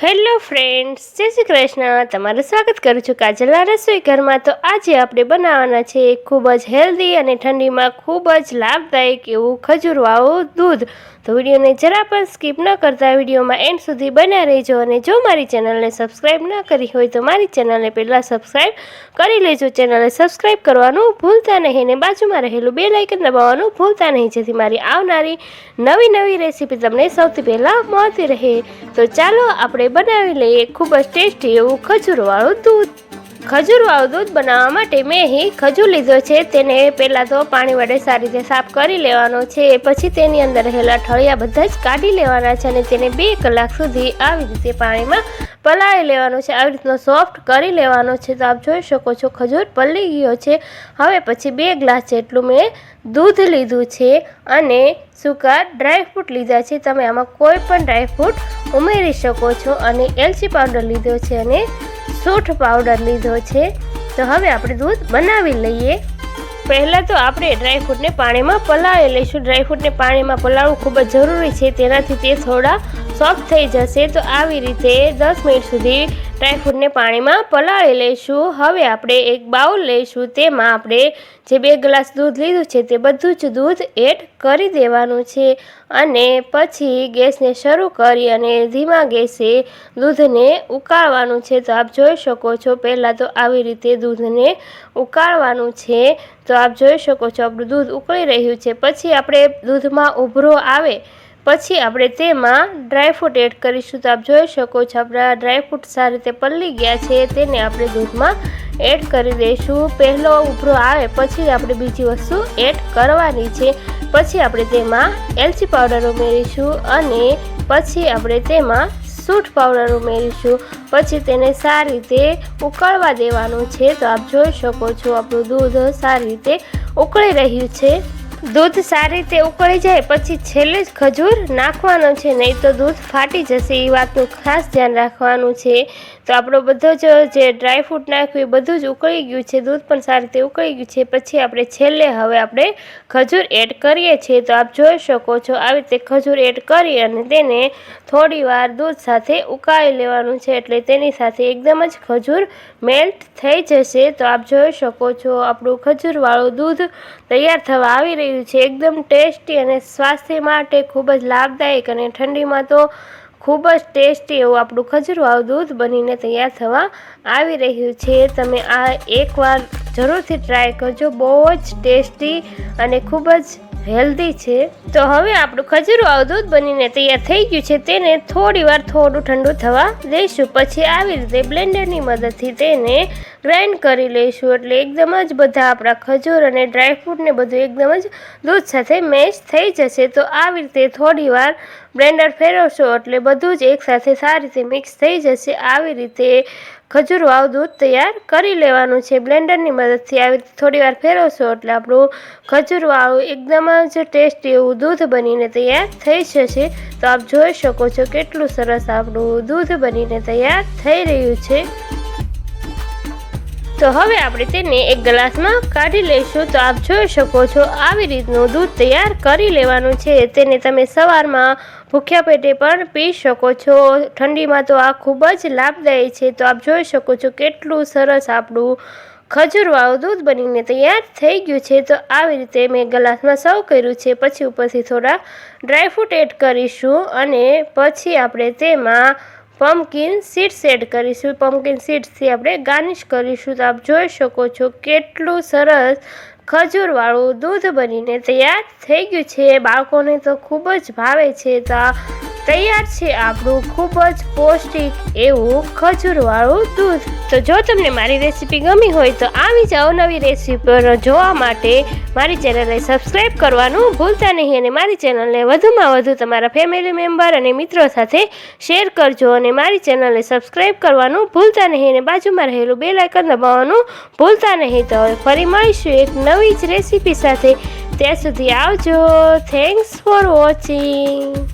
Hello friends, જય શ્રી કૃષ્ણ. તમારું સ્વાગત કરું છું કાજલના રસોઈ ઘરમાં. તો આજે આપણે બનાવવાના છે ખૂબ જ હેલ્ધી અને ઠંડીમાં ખૂબ જ લાભદાયક એવું ખજૂરવાળું દૂધ. તો વિડીયોને જરા પણ સ્કીપ ન કરતા, વિડીયોમાં એન્ડ સુધી બન્યા રહેજો. અને જો મારી ચેનલને સબસ્ક્રાઈબ ન કરી હોય તો મારી ચેનલને પહેલાં સબસ્ક્રાઈબ કરી લેજો. ચેનલને સબસ્ક્રાઈબ કરવાનું ભૂલતા નહીં અને બાજુમાં રહેલું બે લાઇકન દબાવવાનું ભૂલતા નહીં, જેથી મારી આવનારી નવી નવી રેસીપી તમને સૌથી પહેલાં મળતી રહે. તો ચાલો આપણે બનાવી લઈએ ખૂબ જ ટેસ્ટી એવું ખજૂરવાળું દૂધ. ખજૂરવાળું દૂધ બનાવવા માટે મેં અહીં ખજૂર લીધો છે, તેને પહેલાં તો પાણી વડે સારી રીતે સાફ કરી લેવાનો છે, પછી તેની અંદર રહેલા ઠળિયા બધા જ કાઢી લેવાના છે અને તેને બે કલાક સુધી આવી રીતે પાણીમાં પલાળી લેવાનો છે. આવી રીતનો સોફ્ટ કરી લેવાનો છે. તો આપ જોઈ શકો છો ખજૂર પલળી ગયો છે. હવે પછી બે ગ્લાસ જેટલું મેં દૂધ લીધું છે અને સૂકા ડ્રાયફ્રૂટ લીધા છે. તમે આમાં કોઈ પણ ડ્રાયફ્રૂટ ઉમેરી શકો છો અને એલચી પાવડર લીધો છે અને સૂઠ પાવડર લીધો છે. તો હવે આપણે દૂધ બનાવી લઈએ. પહેલાં તો આપણે ડ્રાયફ્રૂટને પાણીમાં પલાળી લઈશું. ડ્રાયફ્રૂટને પાણીમાં પલાળવું ખૂબ જ જરૂરી છે. તેનાથી તે થોડા સોફ્ટ થઈ જશે. તો આવી રીતે દસ મિનિટ સુધી ડ્રાયફ્રૂટને પાણીમાં પલાળી લઈશું. હવે આપણે એક બાઉલ લઈશું. તેમાં આપણે જે બે ગ્લાસ દૂધ લીધું છે તે બધું જ દૂધ એડ કરી દેવાનું છે અને પછી ગેસને શરૂ કરી અને ધીમા ગેસે દૂધને ઉકાળવાનું છે. તો આપ જોઈ શકો છો પહેલાં તો આવી રીતે દૂધને ઉકાળવાનું છે. તો આપ જોઈ શકો છો આપણું દૂધ ઉકળી રહ્યું છે. પછી આપણે દૂધમાં ઉભરો આવે પછી આપણે તેમાં ડ્રાયફ્રૂટ એડ કરીશું. તો આપ જોઈ શકો છો, આપણા ડ્રાયફ્રૂટ સારી રીતે પલળી ગયા છે. તેને આપણે દૂધમાં એડ કરી દઈશું. પહેલો ઉભરો આવે, પછી આપણે બીજી વસ્તુ એડ કરવાની છે. પછી આપણે તેમાં એલચી પાવડર ઉમેરીશું અને પછી આપણે તેમાં સૂટ પાવડર ઉમેરીશું. પછી તેને સારી રીતે ઉકળવા દેવાનું છે. તો આપ જોઈ શકો છો, આપણું દૂધ સારી રીતે ઉકળી રહ્યું છે. દૂધ સારી રીતે ઉકળી જાય પછી છેલ્લે જ ખજૂર નાખવાનો છે, નહીં તો દૂધ ફાટી જશે, એ વાતનું ખાસ ધ્યાન રાખવાનું છે. તો આપણો બધો જ જે ડ્રાયફ્રૂટ નાખ્યું એ બધું જ ઉકળી ગયું છે, દૂધ પણ સારી રીતે ઉકળી ગયું છે. પછી આપણે છેલ્લે હવે આપણે ખજૂર એડ કરીએ છીએ. તો આપ જોઈ શકો છો, આવી રીતે ખજૂર એડ કરી અને તેને થોડી વાર દૂધ સાથે ઉકાળી લેવાનું છે એટલે તેની સાથે એકદમ જ ખજૂર મેલ્ટ થઈ જશે. તો આપ જોઈ શકો છો, આપણું ખજૂરવાળું દૂધ તૈયાર થવા આવી રહ્યું છે. એકદમ ટેસ્ટી અને સ્વાસ્થ્ય માટે ખૂબ જ લાભદાયક અને ઠંડીમાં તો ખૂબ જ ટેસ્ટી એવું આપણું ખજૂરવાળું દૂધ બનીને તૈયાર થવા આવી રહ્યું છે. તમે આ એકવાર જરૂરથી ટ્રાય કરજો. બહુ જ ટેસ્ટી અને ખૂબ જ હેલ્ધી છે, તો હવે આપણું ખજૂરવાળું દૂધ બનીને તૈયાર થઈ ગયું છે, તેને થોડી વાર થોડું ઠંડુ થવા દઈશું. પછી આવી રીતે બ્લેન્ડરની મદદથી તેને ગ્રાઇન્ડ કરી લઈશું એટલે એકદમ જ બધા આપણા ખજૂર અને ડ્રાયફ્રૂટને બધું એકદમ જ દૂધ સાથે મેચ થઈ જશે. તો આવી રીતે થોડી વાર બ્લેન્ડર ફેરવશો એટલે બધું જ એકસાથે સારી રીતે મિક્સ થઈ જશે. આવી રીતે ખજૂરવાળું દૂધ તૈયાર કરી લેવાનું છે. બ્લેન્ડરની મદદથી આવી રીતે થોડી વાર ફેરવશો એટલે આપણું ખજૂરવાળું એકદમ જ ટેસ્ટી એવું દૂધ બનીને તૈયાર થઈ જશે. તો આપ જોઈ શકો છો કેટલું સરસ આપણું દૂધ બનીને તૈયાર થઈ રહ્યું છે. તો હવે આપણે તેને એક ગ્લાસમાં કાઢી લઈશું. તો આપ જોઈ શકો છો, આવી રીતનું દૂધ તૈયાર કરી લેવાનું છે. તેને તમે સવારમાં ભૂખ્યા પેટે પણ પી શકો છો. ઠંડીમાં તો આ ખૂબ જ લાભદાયી છે. તો આપ જોઈ શકો છો કેટલું સરસ આપણું ખજૂરવાળું દૂધ બનીને તૈયાર થઈ ગયું છે. તો આવી રીતે મેં ગ્લાસમાં સર્વ કર્યું છે. પછી ઉપરથી થોડા ડ્રાયફ્રૂટ એડ કરીશું અને પછી આપણે તેમાં પમ્પકિન સીડ્સ એડ કરીશું. પમ્પકિન સીડ્સથી આપણે ગાર્નિશ કરીશું. તો આપ જોઈ શકો છો કેટલું સરસ ખજૂરવાળું દૂધ બનીને તૈયાર થઈ ગયું છે. બાળકોને તો ખૂબ જ ભાવે છે. તો તૈયાર છે આપણું ખૂબ જ પૌષ્ટિક એવું ખજૂરવાળું દૂધ. તો જો તમને મારી રેસીપી ગમી હોય તો આવી જ અવનવી રેસીપી જોવા માટે. મારી ચેનલને સબસ્ક્રાઈબ કરવાનું ભૂલતા નહીં અને મારી ચેનલને વધુમાં વધુ તમારા ફેમિલી મેમ્બર અને મિત્રો સાથે શેર કરજો અને મારી ચેનલને સબસ્ક્રાઈબ કરવાનું ભૂલતા નહીં અને બાજુમાં રહેલું બે લાઇકન દબાવવાનું ભૂલતા નહીં. તો ફરી મળીશું એક નવી જ રેસીપી સાથે. ત્યાં સુધી આવજો. Thanks for watching